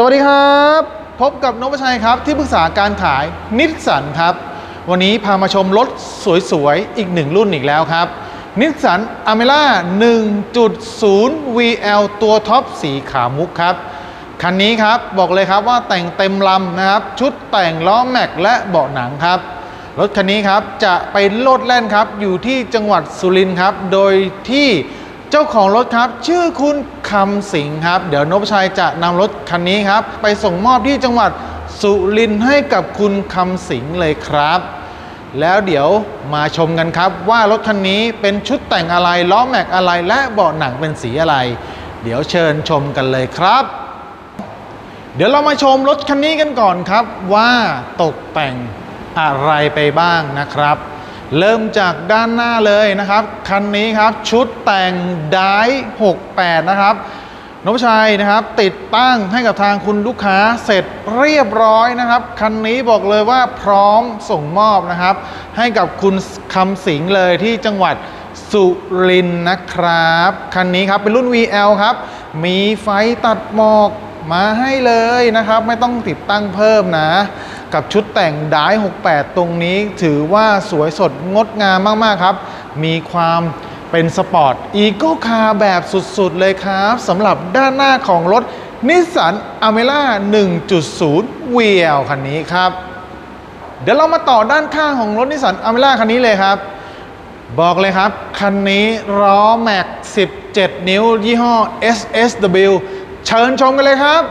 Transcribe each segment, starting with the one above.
สวัสดีครับ พบกับนพชัยครับที่ปรึกษาการขายนิสสันครับ วันนี้พามาชมรถสวยๆ อีกหนึ่งรุ่นอีกแล้วครับนิสสันอเมร่า1.0 VL ตัวท็อปสีขาวมุกครับ คันนี้ครับบอกเลยครับว่าแต่งเต็มลำนะครับ ชุดแต่งล้อแม็กและเบาะหนังครับ รถคันนี้ครับจะไปโลดแล่นครับ อยู่ที่จังหวัดสุรินทร์ครับ โดยที่เจ้าของรถครับ ชื่อคุณ คำสิงครับ เดี๋ยวนพชัยจะนำรถคันนี้ครับ ไปส่งมอบที่จังหวัดสุรินทร์ให้กับคุณคำสิงเลยครับ แล้วเดี๋ยวมาชมกันครับว่ารถคันนี้เป็นชุดแต่งอะไรล้อแม็กอะไรและเบาะหนังเป็นสีอะไร เดี๋ยวเชิญชมกันเลยครับ เดี๋ยวเรามาชมรถคันนี้กันก่อนครับว่าตกแต่งอะไรไปบ้างนะครับ เริ่มจากด้านหน้าเลยนะครับ คันนี้ครับชุดแต่งได้68 นะครับนพชัยนะครับ ติดตั้งให้กับทางคุณลูกค้าเสร็จเรียบร้อยนะครับ คันนี้บอกเลยว่าพร้อมส่งมอบนะครับ ให้กับคุณคำสิงเลยที่จังหวัดสุรินทร์นะครับ คันนี้ครับเป็นรุ่น VL ครับ มีไฟตัดหมอกมาให้เลยนะครับ ไม่ต้องติดตั้งเพิ่มนะ กับชุดแต่งดาย68 ตรงนี้ถือว่าสวยสดงดงามมาก ๆ ครับ มีความเป็นสปอร์ตอีโก้คาร์แบบสุด ๆ เลยครับสำหรับด้านหน้าของรถนิสสันอเมร่า1.0 VL คันนี้ครับ เดี๋ยวเรามาต่อด้านข้างของรถนิสสันอเมร่าคันนี้เลยครับ บอกเลยครับ คันนี้ล้อแม็ก 17 นิ้ว ยี่ห้อ SSW เชิญชมกันเลยครับ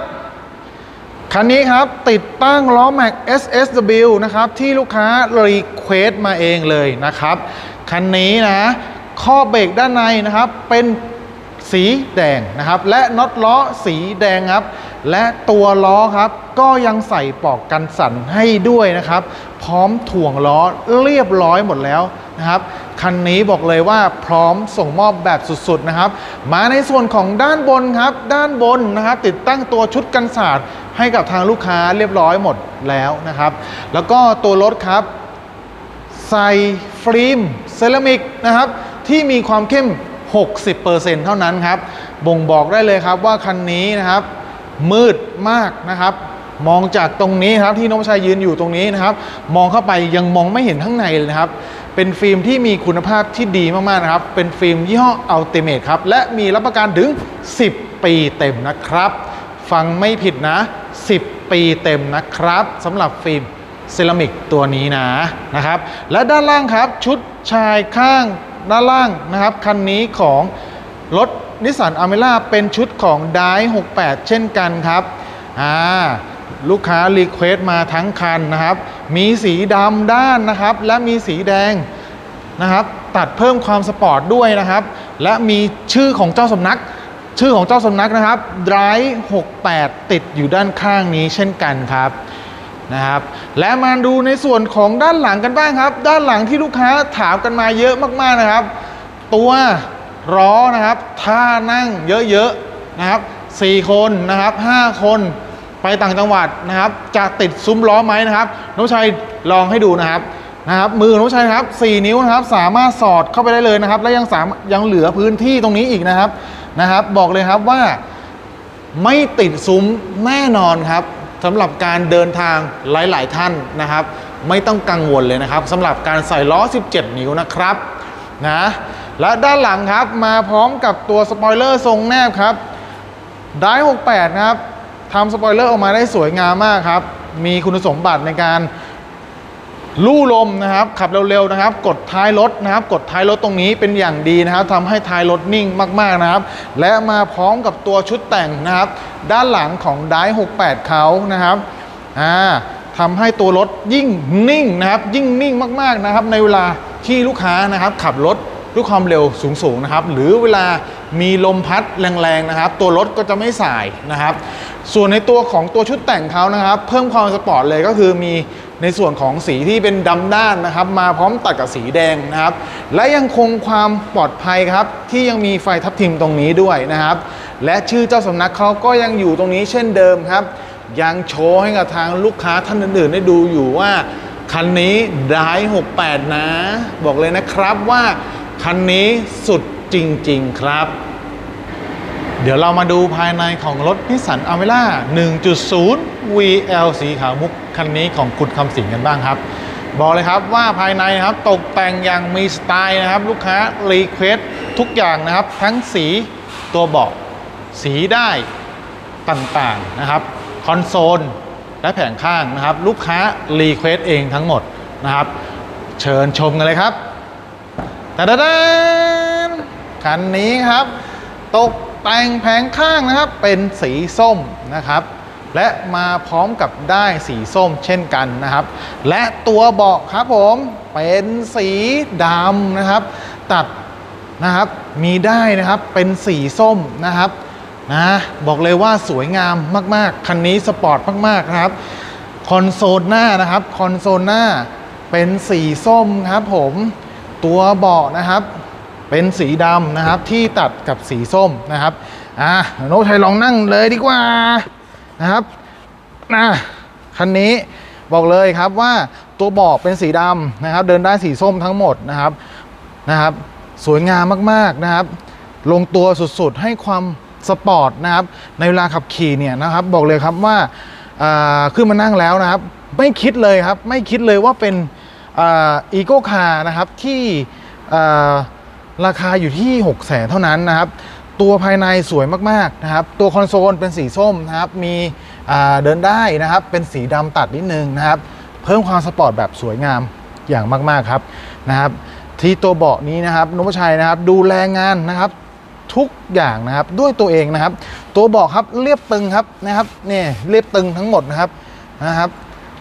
คันนี้ครับ ติดตั้งล้อแม็ก SSW นะครับ ที่ลูกค้ารีเควสมาเองเลยนะครับ คันนี้นะข้อเบรกด้านในนะครับ เป็นสีแดงนะครับ และน็อตล้อสีแดงครับ และตัวล้อครับ ก็ยังใส่ปลอกกันสั่นให้ด้วยนะครับ พร้อมถ่วงล้อเรียบร้อยหมดแล้วนะครับคันนี้บอกเลยว่าพร้อมส่งมอบแบบสุดๆนะครับ มาในส่วนของด้านบนครับ ด้านบนนะครับ ติดตั้งตัวชุดกันสาด ให้กับทางลูกค้าเรียบร้อยหมดแล้วนะครับ แล้วก็ตัวรถครับใส่ฟิล์มเซรามิกนะครับ ที่มีความเข้ม 60%เท่านั้นครับ บ่งบอกได้เลยครับว่าคันนี้นะครับ มืดมากนะครับ มองจากตรงนี้ครับที่น้องชายยืนอยู่ตรงนี้นะครับ มองเข้าไปยังมองไม่เห็นข้างในเลยนะครับ เป็นฟิล์มที่มีคุณภาพที่ดีมากๆนะครับ เป็นฟิล์มยี่ห้อ Ultimate ครับ และมีรับประกันถึง 10 ปีเต็มนะครับ ฟังไม่ผิดนะ 10 ปีเต็มนะครับสำหรับฟิล์มเซรามิกตัวนี้นะนะครับ และด้านล่างครับชุดชายข้างด้านล่างนะครับ คันนี้ของรถนิสสันอเมร่าเป็นชุดของได68 เช่นกันครับอ่าลูกค้ารีเควสมาทั้งคันนะครับ มีสีดำด้านนะครับ และมีสีแดงนะครับ ตัดเพิ่มความสปอร์ตด้วยนะครับ และมีชื่อของเจ้าสำนัก ชื่อของเจ้าสำนักนะครับ Drive 68 ติดอยู่ด้านข้างนี้เช่นกันครับนะครับ และมาดูในส่วนของด้านหลังกันบ้างครับ ด้านหลังที่ลูกค้าถามกันมาเยอะมากๆนะครับ ตัวล้อนะครับท่านั่งเยอะๆนะครับ4คนนะครับ5 คนไปต่างจังหวัดนะครับ จะติดซุ้มล้อไหมนะครับน้องชัยลองให้ดูนะครับนะครับ มือน้องชัยครับ 4 นิ้วนะครับ สามารถสอดเข้าไปได้เลยนะครับ และยังสามยังเหลือพื้นที่ตรงนี้อีกนะครับ นะครับ บอกเลยครับว่าไม่ติดซุ้มแน่นอนครับสำหรับการเดินทางหลาย ๆ ท่านนะครับ ไม่ต้องกังวลเลยนะครับสำหรับการใส่ล้อ 17 นิ้วนะครับนะและด้านหลังครับมาพร้อมกับตัวสปอยเลอร์ทรงแนบครับได้68นะครับทำสปอยเลอร์ออกมาได้สวยงามมากครับ มีคุณสมบัติในการ ลู่ลมนะครับขับเร็วๆนะครับ กดท้ายรถนะครับ กดท้ายรถตรงนี้เป็นอย่างดีนะครับทำให้ท้ายรถนิ่งมากๆนะครับ และมาพร้อมกับตัวชุดแต่งนะครับ ด้านหลังของได68เขานะครับอ่าทำให้ตัวรถยิ่งนิ่งนะครับ ยิ่งนิ่งมากๆนะครับ ในเวลาที่ลูกค้านะครับ ขับรถ ด้วยความเร็วสูงๆนะครับ หรือเวลามีลมพัดแรงๆนะครับ ตัวรถก็จะไม่สายนะครับ ส่วนในตัวของตัวชุดแต่งเขานะครับ เพิ่มความสปอร์ตเลยก็คือมีในส่วนของสีที่เป็นดำด้านนะครับ มาพร้อมตัดกับสีแดงนะครับ และยังคงความปลอดภัยครับ ที่ยังมีไฟทับทิมตรงนี้ด้วยนะครับ และชื่อเจ้าสำนักเขาก็ยังอยู่ตรงนี้เช่นเดิมครับ ยังโชว์ให้กับทางลูกค้าท่านอื่นๆ ได้ดูอยู่ว่าคันนี้ได้68 นะ บอกเลยนะครับว่า คันนี้สุดจริง ๆ ครับ เดี๋ยวเรามาดูภายในของรถนิสสันอเมร่า1.0 VL สีขาวมุก คันนี้ของคุณคำสิงกันบ้างครับบอกเลยครับว่าภายในนะครับตกแต่งอย่างมีสไตล์นะครับ ลูกค้ารีเควสทุกอย่างนะครับ ทั้งสีตัวเบาะสีได้ต่างๆนะครับ คอนโซล และแผงข้างนะครับ ลูกค้ารีเควสเองทั้งหมดนะครับ เชิญชมกันเลยครับ ตาดาดานคันนี้ครับ ตกแต่งแผงข้างนะครับ เป็นสีส้มนะครับ และมาพร้อมกับได้สีส้มเช่นกันนะครับ และตัวเบาะครับผมเป็นสีดำนะครับ ตัดนะครับมีได้นะครับเป็นสีส้มนะครับนะบอกเลยว่าสวยงามมากๆ คันนี้สปอร์ตมากๆนะครับคอนโซลหน้านะครับคอนโซลหน้าเป็นสีส้มครับผม ตัวเบาะนะครับ เป็นสีดำนะครับที่ตัดกับสีส้มนะครับอะโน้ตชัยลองนั่งเลยดีกว่านะครับนะคันนี้บอกเลยครับว่าตัวเบาะเป็นสีดำนะครับ เดินได้สีส้มทั้งหมดนะครับนะครับ สวยงามมากๆนะครับ ลงตัวสุดๆให้ความสปอร์ตนะครับ ในเวลาขับขี่เนี่ยนะครับ บอกเลยครับว่าขึ้นมานั่งแล้วนะครับ ไม่คิดเลยครับ ไม่คิดเลยว่าเป็น อีโก้คาร์นะครับที่ราคาอยู่ที่ 6 0แสนเท่านั้นนะครับ ตัวภายในสวยมากๆนะครับ ตัวคอนโซลเป็นสีส้มนะครับ มีเดินได้นะครับ เป็นสีดำตัดนิดนึงนะครับ เพิ่มความสปอร์ตแบบสวยงามอย่างมากๆครับนะครับ ที่ตัวเบาะนี้นะครับนุพชัยนะครับดูแลงานนะครับทุกอย่างนะครับด้วยตัวเองนะครับ ตัวเบาะครับเรียบตึงครับนะครับนี่เรียบตึงทั้งหมดนะครับนะครับ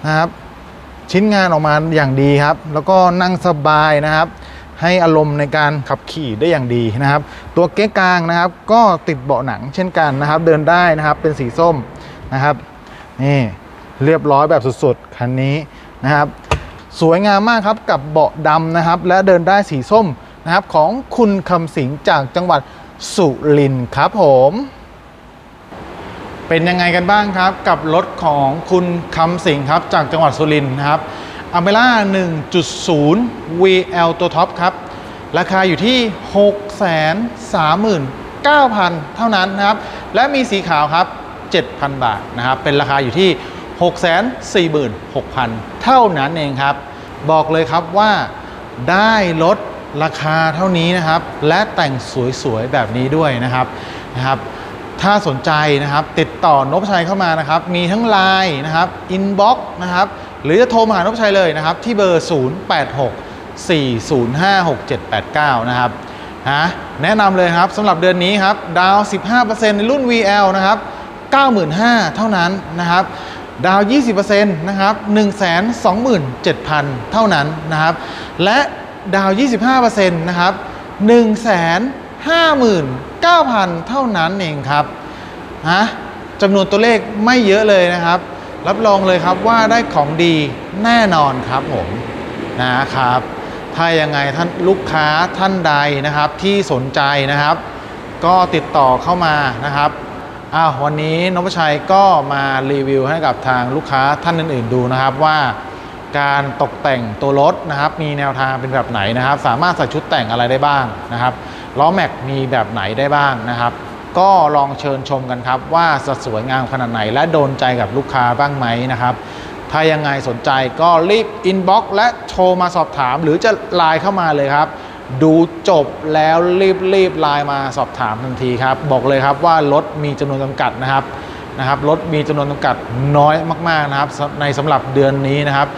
นะครับ ชิ้นงานออกมาอย่างดีครับ แล้วก็นั่งสบายนะครับ ให้อารมณ์ในการขับขี่ได้อย่างดีนะครับ ตัวเก๊กกลางนะครับ ก็ติดเบาะหนังเช่นกันนะครับ เดินได้นะครับเป็นสีส้มนะครับนี่เรียบร้อยแบบสุดๆคันนี้นะครับ สวยงามมากครับกับเบาะดำนะครับ และเดินได้สีส้มนะครับของคุณคำสิงจากจังหวัดสุรินทร์ครับผม เป็นยังไงกันบ้างครับ กับรถของคุณคำสิงครับ จากจังหวัดสุรินทร์นะครับอเมร่า1.0 VL ตัวท็อปครับ ราคาอยู่ที่ 639,000 เท่านั้นนะครับ และมีสีขาวครับ 7,000 บาทนะครับ เป็นราคาอยู่ที่ 646,000 เท่านั้นเองครับ บอกเลยครับว่าได้ลดราคาเท่านี้นะครับ และแต่งสวยๆ แบบนี้ด้วยนะครับนะครับ ถ้าสนใจนะครับ ติดต่อนพชัยเข้ามานะครับ มีทั้ง Line นะครับอินบ็อกซ์นะครับ หรือจะโทรมาหานพชัยเลยนะครับ ที่เบอร์ 086 405 6789 นะครับนะแนะนำเลยครับสำหรับเดือนนี้ครับ ดาว 15%ในรุ่น VL นะครับ 95,000 เท่านั้นนะครับ ดาว 20%นะครับ 127,000 เท่านั้นนะครับ และดาว 25%นะครับ 1 0 0 0 0 59,000 เท่านั้นเองครับฮะจำนวนตัวเลขไม่เยอะเลยนะครับ รับรองเลยครับว่าได้ของดีแน่นอนครับผมนะครับ ถ้ายังไงท่านลูกค้าท่านใดนะครับที่สนใจนะครับ ก็ติดต่อเข้ามานะครับอ้าววันนี้นพชัยก็มารีวิวให้กับทางลูกค้าท่านอื่น ๆ ดูนะครับว่าการตกแต่งตัวรถนะครับ มีแนวทางเป็นแบบไหนนะครับ สามารถใส่ชุดแต่งอะไรได้บ้างนะครับ ล้อแม็กมีแบบไหนได้บ้างนะครับ ก็ลองเชิญชมกันครับ ว่าจะสวยงามขนาดไหนและโดนใจกับลูกค้าบ้างไหมนะครับ ถ้ายังไงสนใจก็รีบอินบ็อกซ์และโทรมาสอบถาม หรือจะไลน์เข้ามาเลยครับ ดูจบแล้วรีบรีบไลน์มาสอบถามทันทีครับ บอกเลยครับว่ารถมีจำนวนจำกัดนะครับนะครับรถมีจำนวนจำกัดน้อยมากๆนะครับ ในสำหรับเดือนนี้นะครับ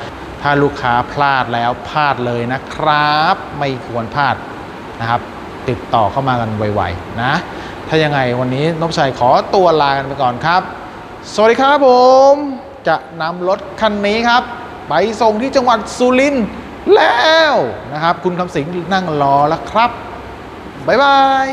ถ้าลูกค้าพลาดแล้วพลาดเลยนะครับ ไม่ควรพลาดนะครับ ติดต่อเข้ามากันไวๆนะ ถ้ายังไงวันนี้นพชัยขอตัวลากันไปก่อนครับ สวัสดีครับผม จะนำรถคันนี้ครับ ไปส่งที่จังหวัดสุรินทร์แล้วนะครับ คุณคำสิงห์นั่งรอแล้วครับ บ๊ายบาย